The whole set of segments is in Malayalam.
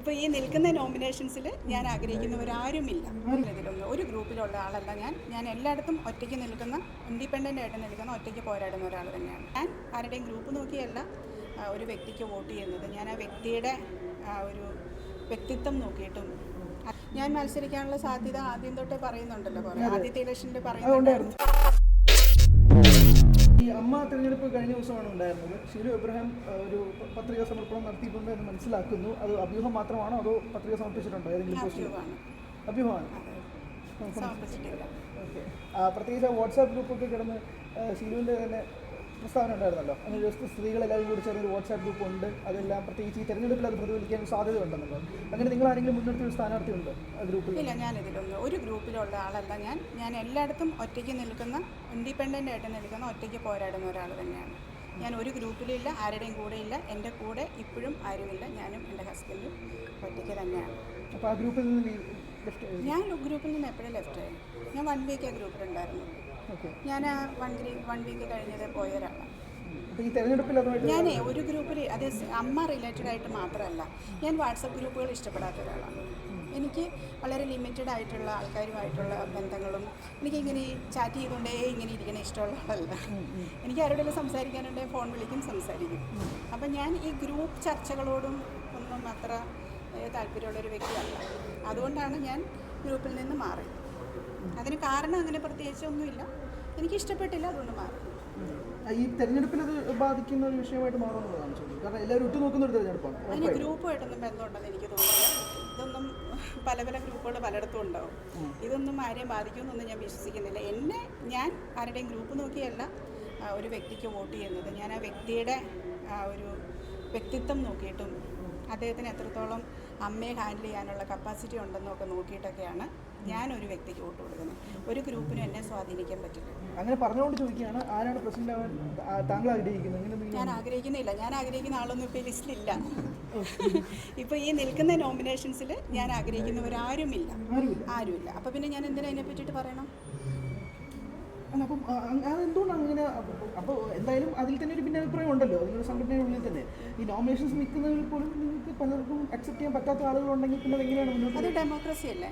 ഇപ്പോൾ ഈ നിൽക്കുന്ന നോമിനേഷൻസിൽ ഞാൻ ആഗ്രഹിക്കുന്നവരാരുമില്ല ഇതിലൊന്നും ഒരു ഗ്രൂപ്പിലുള്ള ആളല്ല ഞാൻ. ഞാൻ എല്ലായിടത്തും ഒറ്റയ്ക്ക് നിൽക്കുന്ന ഇൻഡിപെൻഡന്റ് ആയിട്ട് നിൽക്കുന്ന ഒറ്റയ്ക്ക് പോരാടുന്ന ഒരാൾ തന്നെയാണ്. ഞാൻ ആരുടെയും ഗ്രൂപ്പ് നോക്കിയല്ല ഒരു വ്യക്തിക്ക് വോട്ട് ചെയ്യുന്നത്. ഞാൻ ആ വ്യക്തിയുടെ ഒരു വ്യക്തിത്വം നോക്കിയിട്ടും. ഞാൻ മത്സരിക്കാനുള്ള സാധ്യത ആദ്യം തൊട്ടേ പറയുന്നുണ്ടല്ലോ ആദ്യത്തെ ഇലക്ഷന്റെ പറയുന്നുണ്ടായിരുന്നു. ഈ അമ്മ തെരഞ്ഞെടുപ്പ് കഴിഞ്ഞ ദിവസമാണ് ഉണ്ടായിരുന്നത്. ഷീലു എബ്രഹാം ഒരു പത്രിക സമർപ്പണം നടത്തിയിട്ടുണ്ട് എന്ന് മനസ്സിലാക്കുന്നു. അത് അഭ്യൂഹം മാത്രമാണോ അതോ പത്രിക സമർപ്പിച്ചിട്ടുണ്ടോ ഏതെങ്കിലും പോസ്റ്റിൽ അഭ്യൂഹമാണ്. പ്രത്യേകിച്ച് ആ വാട്സാപ്പ് ഗ്രൂപ്പൊക്കെ കിടന്ന് ഷീലുവിന്റെ തന്നെ പ്രസ്താവന ഉണ്ടായിരുന്നല്ലോ. അങ്ങനെ ജസ്റ്റ് സ്ത്രീകളെല്ലാവരും കൂടി ചേർന്ന് ഒരു വാട്സാപ്പ് ഗ്രൂപ്പ് ഉണ്ട്. അതെല്ലാം പ്രത്യേകിച്ച് ഈ തെരഞ്ഞെടുപ്പിൽ അത് പ്രതിഫലിക്കാൻ സാധ്യത ഉണ്ടെന്നല്ലോ അങ്ങനെ നിങ്ങൾ ആരെങ്കിലും മുൻനിർത്തി ഒരു സ്ഥാനാർത്ഥി ഉണ്ട് ആ ഗ്രൂപ്പിൽ? ഇല്ല ഞാൻ ഇതിലൊന്നും ഒരു ഗ്രൂപ്പിലുള്ള ആളല്ല ഞാൻ. ഞാൻ എല്ലായിടത്തും ഒറ്റയ്ക്ക് നിൽക്കുന്ന ഇൻഡിപെൻഡന്റ് ആയിട്ട് നിൽക്കുന്ന ഒറ്റയ്ക്ക് പോരാടുന്ന ഒരാൾ തന്നെയാണ്. ഞാൻ ഒരു ഗ്രൂപ്പിലില്ല ആരുടെയും കൂടെ ഇല്ല. എന്റെ കൂടെ ഇപ്പോഴും ആരുമില്ല. ഞാനും എന്റെ ഹസ്ബൻഡും ഒറ്റയ്ക്ക് തന്നെയാണ്. അപ്പോൾ ആ ഗ്രൂപ്പിൽ നിന്ന് ഞാൻ ഗ്രൂപ്പിൽ നിന്ന് എപ്പോഴും ലെഫ്റ്റ് ആയി. ഞാൻ വൺ വീക്ക് ആ ഗ്രൂപ്പിലുണ്ടായിരുന്നു. ഞാൻ ആ വൺ വൺ വീക്ക് കഴിഞ്ഞത് പോയ ഒരാളാണ് ഞാനേ ഒരു ഗ്രൂപ്പിൽ അത് അമ്മ റിലേറ്റഡ് ആയിട്ട് മാത്രമല്ല ഞാൻ വാട്സപ്പ് ഗ്രൂപ്പുകൾ ഇഷ്ടപ്പെടാത്ത ഒരാളാണ്. എനിക്ക് വളരെ ലിമിറ്റഡ് ആയിട്ടുള്ള ആൾക്കാരുമായിട്ടുള്ള ബന്ധങ്ങളും എനിക്കിങ്ങനെ ഇങ്ങനെ ചാറ്റ് ചെയ്തുകൊണ്ടേ ഇങ്ങനെ ഇരിക്കണ ഇഷ്ടമുള്ള ആളല്ല. എനിക്ക് ആരോടെല്ലാം സംസാരിക്കാനുണ്ടെങ്കിൽ ഫോൺ വിളിക്കും സംസാരിക്കും. അപ്പം ഞാൻ ഈ ഗ്രൂപ്പ് ചർച്ചകളോടും ഒന്നും അത്ര താല്പര്യമുള്ളൊരു വ്യക്തിയല്ല. അതുകൊണ്ടാണ് ഞാൻ ഗ്രൂപ്പിൽ നിന്ന് മാറിയത്. അതിന് കാരണം അങ്ങനെ പ്രത്യേകിച്ച് ഒന്നുമില്ല. എനിക്ക് ഇഷ്ടപ്പെട്ടില്ല അതുകൊണ്ട് മാറി. ഈ തെരഞ്ഞെടുപ്പിൽ അത് ബാധിക്കുന്ന ഒരു വിഷയമായിട്ട് മാറുന്നതാണ് ചോദ്യം. കാരണം എല്ലാവരും ഉറ്റുനോക്കുന്ന ഒരു തെരഞ്ഞെടുപ്പാണ്. അതിന് ഗ്രൂപ്പുമായിട്ടൊന്നും ബന്ധമുണ്ടെന്ന് എനിക്ക് തോന്നുന്നില്ല. ഇതൊന്നും പല പല ഗ്രൂപ്പുകൾ പലയിടത്തും ഉണ്ടാവും. ഇതൊന്നും ആരെയും ബാധിക്കുമെന്നൊന്നും ഞാൻ വിശ്വസിക്കുന്നില്ല. എന്നെ ഞാൻ ആരുടെയും ഗ്രൂപ്പ് നോക്കിയല്ല ഒരു വ്യക്തിക്ക് വോട്ട് ചെയ്യുന്നത്. ഞാൻ ആ വ്യക്തിയുടെ ആ, ഒരു വ്യക്തിത്വം നോക്കിയിട്ടും അദ്ദേഹത്തിന് എത്രത്തോളം അമ്മയെ ഹാൻഡിൽ ചെയ്യാനുള്ള കപ്പാസിറ്റി ഉണ്ടെന്നൊക്കെ നോക്കിയിട്ടൊക്കെയാണ് ഞാൻ ഒരു വ്യക്തിക്ക് വോട്ട് കൊടുക്കുന്നത്. ഒരു ഗ്രൂപ്പിനും എന്നെ സ്വാധീനിക്കാൻ പറ്റില്ല. അങ്ങനെ പറഞ്ഞുകൊണ്ട് ചോദിക്കുകയാണ് ആരാണ് പ്രസിഡന്റ് ആവാൻ താങ്കൾ ആഗ്രഹിക്കുന്നത്? ഞാൻ ആഗ്രഹിക്കുന്നില്ല. ഞാൻ ആഗ്രഹിക്കുന്ന ആളൊന്നും ഇപ്പോൾ ലിസ്റ്റിലില്ല ഇപ്പോൾ ഈ നിൽക്കുന്ന നോമിനേഷൻസിൽ ഞാൻ ആഗ്രഹിക്കുന്നവരാരുമില്ല. ഇല്ല ആരുമില്ല. അപ്പോൾ പിന്നെ ഞാൻ എന്തിനാ അതിനെ പറ്റിയിട്ട് പറയണം? അല്ല അപ്പം അതെന്തുകൊണ്ടാണ് അങ്ങനെ അപ്പോൾ എന്തായാലും അതിൽ തന്നെ ഒരു ഭിന്നാഭിപ്രായം ഉണ്ടല്ലോ. നിങ്ങളുടെ സംഘടനയുള്ളിൽ തന്നെ. ഈ നോമിനേഷൻസ് നിൽക്കുന്നതിൽ പോലും നിങ്ങൾക്ക് പലർക്കും അക്സെപ്റ്റ് ചെയ്യാൻ പറ്റാത്ത ആളുകളുണ്ടെങ്കിൽ പിന്നെ എങ്ങനെയാണ് മുന്നോട്ട് അത് ഡെമോക്രസി അല്ലേ?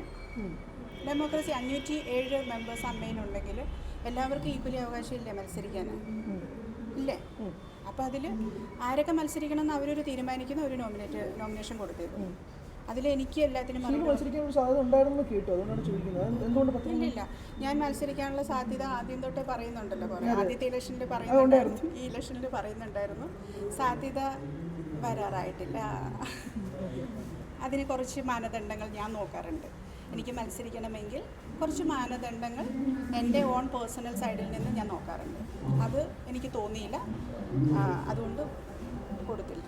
ഡെമോക്രസി അഞ്ഞൂറ്റി ഏഴ് മെമ്പേഴ്സ് അമ്മയിലുണ്ടെങ്കിൽ എല്ലാവർക്കും ഈക്വലി അവകാശമില്ലേ മത്സരിക്കാൻ. ഇല്ലേ? അപ്പോൾ അതിൽ ആരൊക്കെ മത്സരിക്കണം എന്ന് അവരൊരു തീരുമാനിക്കുന്ന ഒരു നോമിനേറ്റ് നോമിനേഷൻ കൊടുത്തേക്കും അതിൽ എനിക്ക് എല്ലാത്തിനും ഇല്ലില്ല ഞാൻ മത്സരിക്കാനുള്ള സാധ്യത ആദ്യം തൊട്ടേ പറയുന്നുണ്ടല്ലോ കുറേ ആദ്യത്തെ ഇലക്ഷനിൽ പറയുന്നുണ്ടായിരുന്നു. ഈ ഇലക്ഷനിൽ പറയുന്നുണ്ടായിരുന്നു. സാധ്യത വരാറായിട്ടില്ല. അതിന് കുറച്ച് മാനദണ്ഡങ്ങൾ ഞാൻ നോക്കാറുണ്ട്. എനിക്ക് മത്സരിക്കണമെങ്കിൽ കുറച്ച് മാനദണ്ഡങ്ങൾ എന്റെ ഓൺ പേഴ്സണൽ സൈഡിൽ നിന്ന് ഞാൻ നോക്കാറുണ്ട്. അത് എനിക്ക് തോന്നിയില്ല. അതുകൊണ്ട് കൊടുത്തില്ല.